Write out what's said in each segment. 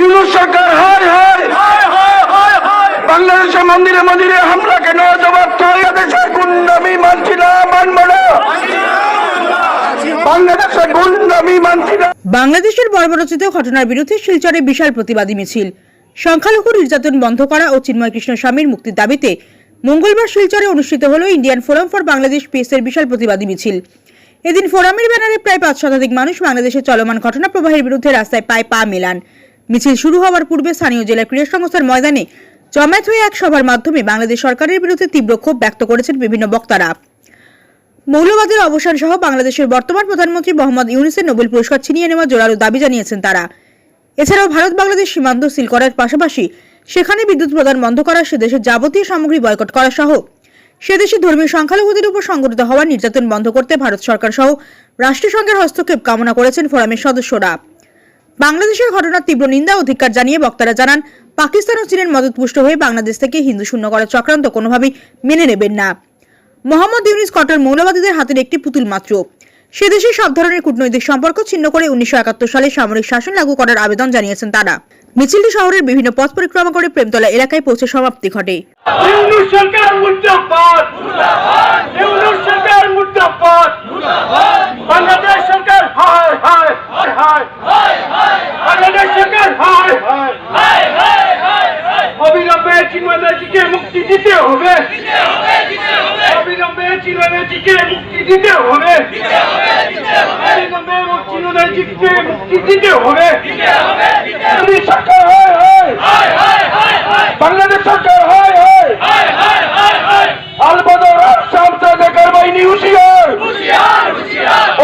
ইউনুস সরকার, হায় হায় বাংলাদেশের মন্দিরে মন্দিরে হামলা কেন জবাব চাই দেশের গুন্ডামি মানছি না, মানব বাংলাদেশের গুন্ডামি মানছি না। বাংলাদেশের বর্বরচিত ঘটনার বিরুদ্ধে শিলচরে বিশাল প্রতিবাদী মিছিল। সংখ্যালঘু নির্যাতন বন্ধ করা ও চিন্ময় কৃষ্ণ স্বামীর মুক্তির দাবিতে মঙ্গলবার শিলচরে অনুষ্ঠিত হল ইন্ডিয়ান ফোরাম ফর বাংলাদেশ পিএসের বিশাল প্রতিবাদী মিছিল। এদিন ফোরামের ব্যানারে প্রায় পাঁচ শতাধিক মানুষ বাংলাদেশের চলমান ঘটনা প্রবাহের বিরুদ্ধে রাস্তায় পায়ে পা মেলান। মিছিল শুরু হওয়ার পূর্বে স্থানীয় জেলা ক্রীড়া সংস্থার ময়দানে জমায়েত হয়ে এক সভার মাধ্যমে বাংলাদেশ সরকারের বিরুদ্ধে তীব্র ক্ষোভ ব্যক্ত করেছেন বিভিন্ন বক্তারা। মৌলবাদের অবসান সহ বাংলাদেশের বর্তমান প্রধানমন্ত্রী মোহাম্মদ ইউনিসের নোবেল পুরস্কার ছিনিয়ে নেওয়ার জোরালো দাবি জানিয়েছেন তারা। এছাড়াও ভারত বাংলাদেশ সীমান্ত সিল করার পাশাপাশি সেখানে বিদ্যুৎ প্রদান বন্ধ করা, সে দেশের যাবতীয় সামগ্রী বয়কট করা সহ সে দেশে ধর্মীয় সংখ্যালঘুদের উপর সংগঠিত হওয়া নির্যাতন বন্ধ করতে ভারত সরকার সহ রাষ্ট্রসংঘের হস্তক্ষেপ কামনা করেছেন ফোরামের সদস্যরা। বাংলাদেশের ঘটনার তীব্র নিন্দা অধিকার জানিয়ে বক্তারা জানান, পাকিস্তান ও চীনের মদতপুষ্ট হয়ে বাংলাদেশ থেকে হিন্দু শূন্য করার চক্রান্ত কোনোভাবেই মেনে নেবেন না। মোহাম্মদ ইউনিস কটার মৌলবাদীদের হাতের একটি পুতুল মাত্র। সে দেশে সব ধরনের কূটনৈতিক সম্পর্ক ছিন্ন করে উনিশশো একাত্তর সালে সামরিক শাসন লাগু করার আবেদন জানিয়েছেন তারা। মিছিলটি শহরের বিভিন্ন পথ পরিক্রমা করে প্রেমতলা এলাকায় পৌঁছে সমাপ্তি ঘটে। অবিলম্বে চিন্ময়জিকে মুক্তি দিতে হবে। অবিলম্বে চিন্ময়জিকে মুক্তি দিতে হবে। চিন্ময়জিকে মুক্তি দিতে হবে। বাংলাদেশ সরকার হায় হায় আলবদর সামসাদেকার বাহিনী হুশিয়ার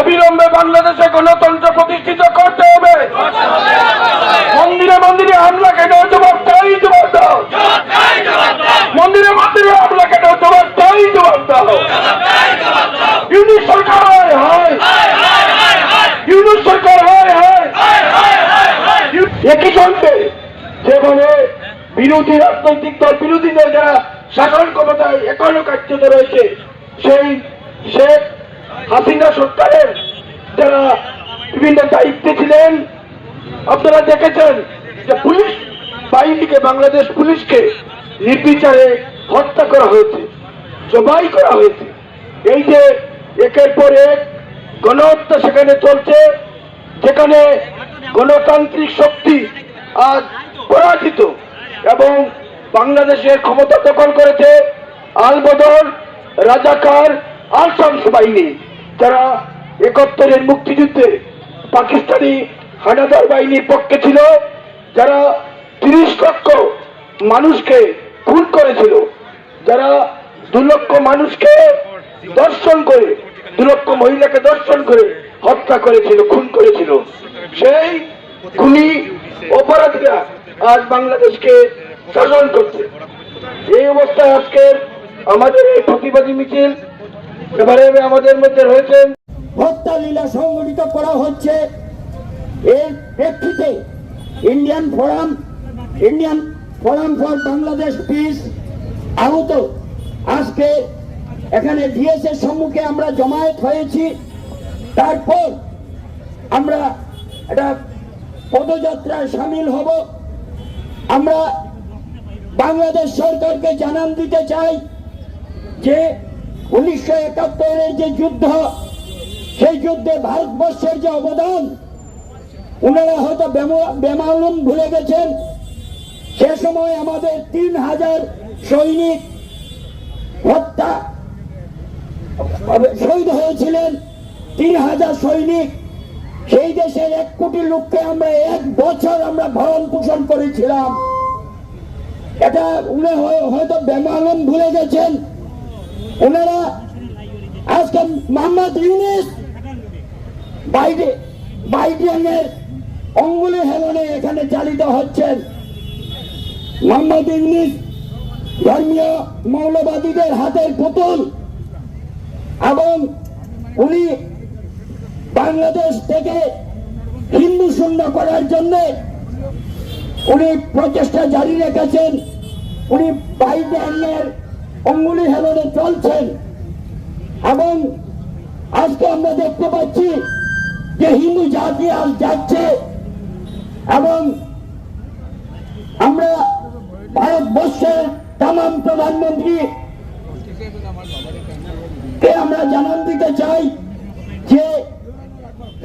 অবিলম্বে বাংলাদেশে গণতন্ত্র প্রতিষ্ঠিত করতে হবে মন্দিরে মন্দিরে হামলা কেন জবাব তাই জবাব দাও মন্দিরে মন্দিরে হামলা কেন জবাব তাই জবাব দাও ইউনিট সরকার হয় হয় ইউনিট সরকার হয় হয় একই সঙ্গে যেভাবে বিরোধী রাজনৈতিক দল, বিরোধী দল যারা শাসন ক্ষমতায় এখনও কার্যত রয়েছে, সেই শেখ হাসিনা সরকারের যারা বিভিন্ন দায়িত্বে ছিলেন, আপনারা দেখেছেন যে পুলিশ বাহিনীকে, বাংলাদেশ পুলিশকে নির্বিচারে হত্যা করা হয়েছে, জবাই করা হয়েছে। এই যে একের পর এক গণহত্যা সেখানে চলছে, যেখানে গণতান্ত্রিক শক্তি আজ পরাজিত। এবং বাংলাদেশের ক্ষমতা দখল করেছে আলবদর রাজাকার, আল শামস বাহিনী। যারা একাত্তরের মুক্তিযুদ্ধে পাকিস্তানি হানাদার বাহিনীর পক্ষে ছিল, যারা তিরিশ লক্ষ মানুষকে খুন করেছিল, যারা দু লক্ষ মানুষকে দর্শন করে, দু লক্ষ মহিলাকে দর্শন করে হত্যা করেছিল, খুন করেছিল। সেই খুনি অপরাধীরা আজ বাংলাদেশকে শাসন করছে। এই অবস্থায় আজকে আমাদের এই প্রতিবাদী মিছিল এবারে আমাদের মধ্যে রয়েছেন হত্যা লীলা সংগঠিত করা হচ্ছে। এর প্রেক্ষিতে Indian forum Indian forum for Bangladesh peace আহত। আজকে এখানে ডিএস এর সম্মুখে আমরা জমায়েত হয়েছি। তারপর আমরা একটা পদযাত্রায় সামিল হব। আমরা বাংলাদেশ সরকারকে জানান দিতে চাই যে উনিশশো একাত্তরের যে যুদ্ধ, সেই যুদ্ধে ভারতবর্ষের যে অবদান ওনারা হয়তো বেমা- বেমালুম ভুলে গেছেন। সে সময় আমাদের তিন হাজার সৈনিক হত্যা, শহীদ হয়েছিলেন। তিন হাজার সৈনিক সেই দেশের এক কোটি লোককে আমরা এক বছর আমরা ভরণ পোষণ করেছিলাম। এটা উনি হয়- হয়তো বেমালুম ভুলে গেছেন। ওনারা আজকে মোহাম্মদ ইউনিস বাইডে, বাইডেনের অঙ্গুলি হেলনে এখানে চালিত হচ্ছেন। মোহাম্মদ ইউনিস ধর্মীয় মৌলবাদীদের হাতের পুতুল এবং উনি বাংলাদেশ থেকে হিন্দু শূন্য করার জন্য উনি প্রচেষ্টা জারি রেখেছেন। উনি বাইডেনের অঙ্গুলি হেলনে চলছেন। এবং আজকে আমরা দেখতে পাচ্ছি যে হিন্দু জাতি আজ যাচ্ছে এবং আমরা ভারতবর্ষের তাম প্রধানমন্ত্রী কে আমরা জানান দিতে চাই?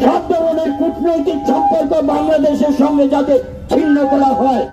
সব ধরনের কূটনৈতিক সম্পর্ক বাংলাদেশের সঙ্গে যাতে ছিন্ন করা হয়।